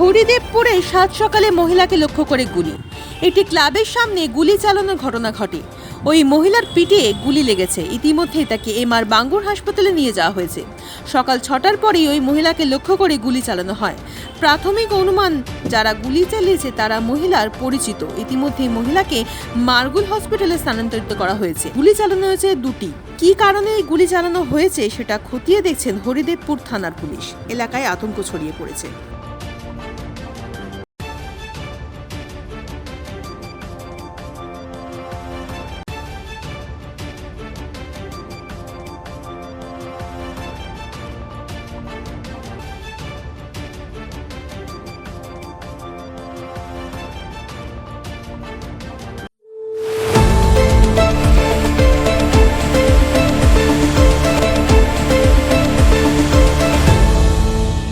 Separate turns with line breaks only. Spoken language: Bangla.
হরিদেবপুরে সাত সকালে মহিলাকে লক্ষ্য করে গুলি। একটি ক্লাবের সামনে গুলি চালানোর ঘটনা ঘটে। ওই মহিলার পিঠে গুলি লেগেছে। ইতিমধ্যেই তাকে এমআর বাঙ্গুর হাসপাতালে নিয়ে যাওয়া হয়েছে। সকাল ছটার পরেই ওই মহিলাকে লক্ষ্য করে গুলি চালানো হয়। প্রাথমিক অনুমান, যারা গুলি চালিয়েছে তারা মহিলার পরিচিত। ইতিমধ্যেই মহিলাকে মার্গুল হসপিটালে স্থানান্তরিত করা হয়েছে। গুলি চালানো হয়েছে দুটি। কি কারণে এই গুলি চালানো হয়েছে সেটা খতিয়ে দেখছেন হরিদেবপুর থানার পুলিশ। এলাকায় আতঙ্ক ছড়িয়ে পড়েছে।